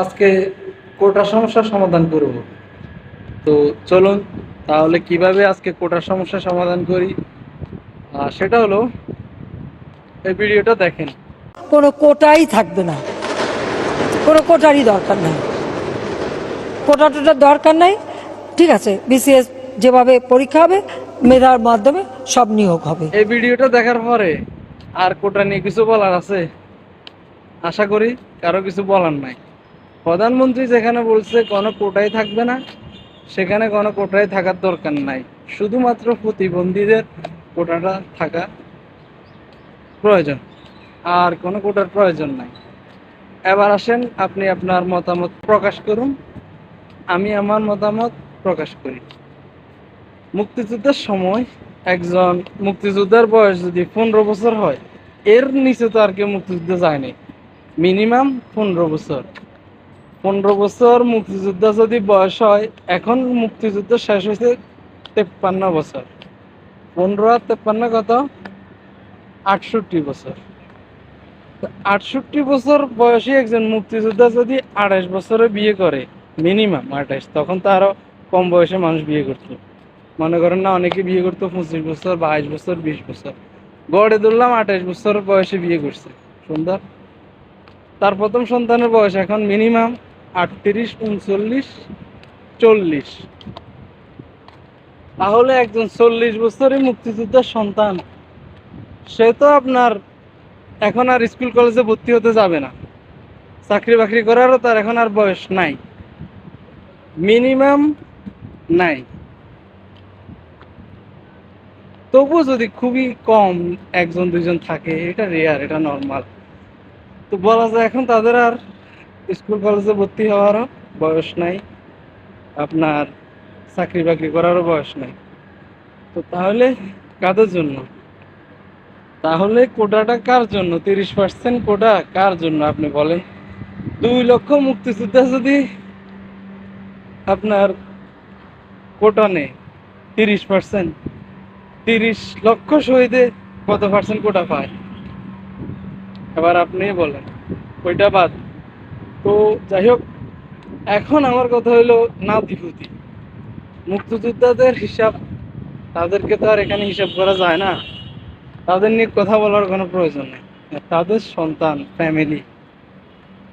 আজকে কোটা সমস্যার সমাধান করব। তো চলুন তাহলে কীভাবে আজকে কোটার সমস্যার সমাধান করি? সেটা হলো এই ভিডিওটা দেখেন। কোনো কোটাই থাকবে না। কোনো কোটারই দরকার নাই। কোটা টোটার দরকার নাই। ঠিক আছে বিসিএস যেভাবে পরীক্ষা হবে মেধার মাধ্যমে সব নিয়োগ হবে। এই ভিডিওটা দেখার পরে আর কোটা নিয়ে কিছু বলার আছে? আশা করি কারও কিছু বলার নাই। প্রধানমন্ত্রী যেখানে বলছে কোনো কোটাই থাকবে না, সেখানে কোনো কোটাই থাকার দরকার নাই। শুধুমাত্র প্রতিবন্ধীদের কোটাটা থাকা প্রয়োজন, আর কোনো কোটার প্রয়োজন নাই। এবার আসেন আপনি আপনার মতামত প্রকাশ করুন। আমি আমার মতামত প্রকাশ করি। মুক্তিযুদ্ধের সময় একজন মুক্তিযোদ্ধার বয়স যদি পনেরো বছর হয়, এর নিচে তো আর কেউ মুক্তিযুদ্ধে যায়নি মিনিমাম পনেরো বছর। পনেরো বছর মুক্তিযোদ্ধা যদি বয়স হয়, এখন মুক্তিযুদ্ধ শেষ হয়েছে তেপ্পান্ন বছর। পনেরো আর তেপ্পান্ন কত? আটষট্টি বছর। আটষট্টি বছর বয়সী একজন মুক্তিযোদ্ধা যদি আঠাশ বছরে বিয়ে করে মিনিমাম আঠাশ, তখন তো আরও কম বয়সে মানুষ বিয়ে করতো। মনে করেন না, অনেকে বিয়ে করতো পঁচিশ বছর বাইশ বছর, বিশ বছর। গড়ে ধরলাম আঠাশ বছর বয়সে বিয়ে করছে। সুন্দর? তার প্রথম সন্তানের বয়স এখন মিনিমাম আটত্রিশ, উনচল্লিশ, চল্লিশ। তাহলে একজন চল্লিশ বছরের মুক্তিযোদ্ধার সন্তান, সে তো আপনার এখন আর স্কুল কলেজে ভর্তি হতে যাবে না। চাকরি বাকরি করারও তার এখন আর বয়স নাই। মিনিমাম নাই। তবুও যদি খুবই কম একজন, দুইজন থাকে, এটা রেয়ার এটা নর্মাল তো বলা যায় এখন তাদের আর স্কুল কলেজে ভর্তি হওয়ারও বয়স নাই, আপনার চাকরি বাকরি করারও বয়স নাই। তো তাহলে কাদের জন্য? তাহলে কোটাটা কার জন্য? তিরিশ পার্সেন্ট কোটা কার জন্য আপনি বলেন? দুই লক্ষ মুক্তিযোদ্ধা যদি আপনার কোটা নেই, তিরিশ পার্সেন্ট তিরিশ লক্ষ শহীদে কত পার্সেন্ট কোটা পায়? এবার আপনি বলেন, ওইটা বাদ। তো যাই হোক, এখন আমার কথা হলো নাতিপুতি। মুক্তিযোদ্ধাদের হিসাব, তাদেরকে তো আর এখানে হিসাব করা যায় না। তাদের নিয়ে কথা বলার কোনো প্রয়োজন নেই। তাদের সন্তান ফ্যামিলি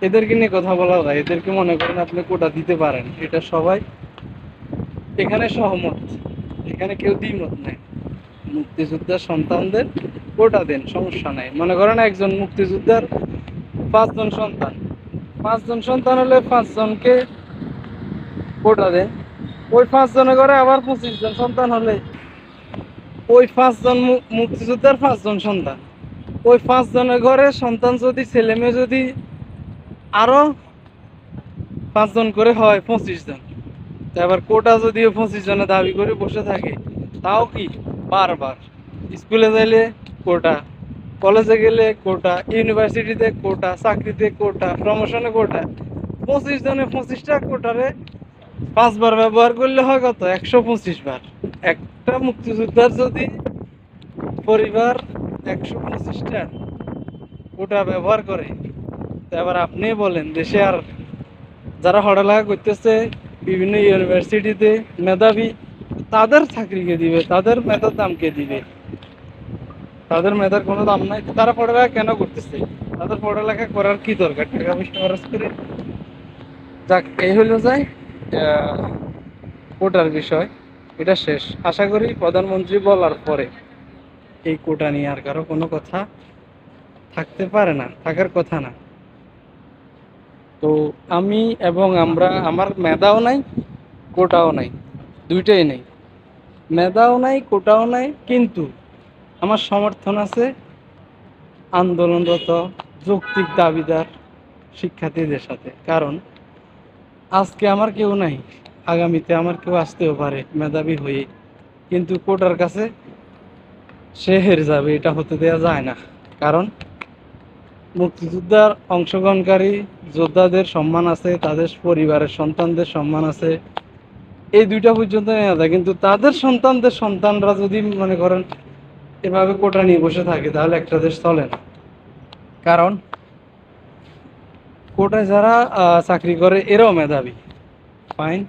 এদেরকে নিয়ে কথা বলা যায়। এদেরকে মনে করেন আপনি কোটা দিতে পারেন। এটা সবাই এখানে সহমত। এখানে কেউ দ্বিমত নাই। মুক্তিযোদ্ধার সন্তানদের কোটা দেন, সমস্যা নাই। মনে করেন একজন মুক্তিযোদ্ধার পাঁচজন সন্তান। পাঁচজন সন্তান হলে পাঁচজনকে কোটা দেন ওই পাঁচজনে করে আবার পঁচিশ জন সন্তান হলে ওই পাঁচজন মুক্তিযোদ্ধার পাঁচজন সন্তান। ওই পাঁচজনের ঘরে সন্তান যদি, ছেলে মেয়ে যদি আরও পাঁচজন করে হয় পঁচিশ জন তো এবার কোটা যদিও পঁচিশ জনে দাবি করে বসে থাকে, তাও কি বারবার স্কুলে যাইলে কোটা কলেজে গেলে কোটা ইউনিভার্সিটিতে কোটা চাকরিতে কোটা প্রমোশনে কোটা পঁচিশ জনে পঁচিশটা কোটারে পাঁচবার ব্যবহার করলে হয় কত? একশো পঁচিশ বার। একটা মুক্তিযোদ্ধার যদি পরিবার একশো পঁচিশটা কোটা ব্যবহার করে এবার আপনি বলেন, দেশে আর যারা পড়ালেখা করতেছে, বিভিন্ন ইউনিভার্সিটিতে মেধাবী, তাদের চাকরিকে দিবে? তাদের মেধার দামকে দিবে? তাদের মেধার কোনো দাম নাই তারা পড়ালেখা কেন করতেছে? তাদের পড়ালেখা করার কি দরকার? টাকা পয়সা খরচ করে যাক, এই হলো যায় কোটার বিষয়। এটা শেষ। আশা করি প্রধানমন্ত্রী বলার পরে এই কোটা নিয়ে আর কারও কোনো কথা থাকতে পারে না, থাকার কথা না। তো আমি এবং আমরা, আমার মেধাও নাই, কোটাও নাই, দুইটাই নেই। মেধাও নাই, কোটাও নাই, কিন্তু আমার সমর্থন আছে আন্দোলনরত যৌক্তিক দাবিদার শিক্ষার্থীদের সাথে। কারণ আজকে আমার কেউ নাই, আগামীতে আমার কেউ আসতেও পারে মেধাবী হয়ে। কিন্তু কোটার কাছে সে হেরে যাবে, এটা হতে দেওয়া যায় না। কারণ মুক্তিযোদ্ধার অংশগ্রহণকারী যোদ্ধাদের সম্মান আছে, তাদের পরিবারের সন্তানদের সম্মান আছে। এই দুইটা পর্যন্ত নেওয়া যায়, কিন্তু তাদের সন্তানদের সন্তানরা যদি মনে করেন এভাবে কোটা নিয়ে বসে থাকে, তাহলে একটা দেশ চলে না। কারণ কোটায় যারা চাকরি করে, এরাও মেধাবী। ফাইন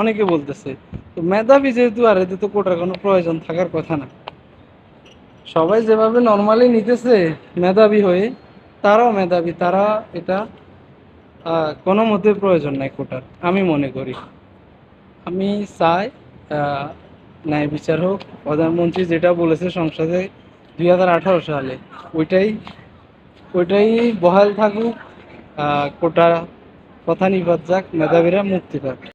অনেকে বলতেছে, তো মেধাবী যেহেতু, আর এতে তো কোটার কোনো প্রয়োজন থাকার কথা না। সবাই যেভাবে নর্মালি নিতেছে, মেধাবী হয়ে, তারাও মেধাবী, তারা এটা কোনো মতে প্রয়োজন নাই কোটার, আমি মনে করি। আমি চাই ন্যায় বিচার হোক, প্রধানমন্ত্রী যেটা বলেছে সংসদে দুই হাজার আঠারো সালে, ওইটাই ওইটাই বহাল থাকুক কোটা, কথা নিবাদ যাক, মেধাবীরা মুক্তি পাক।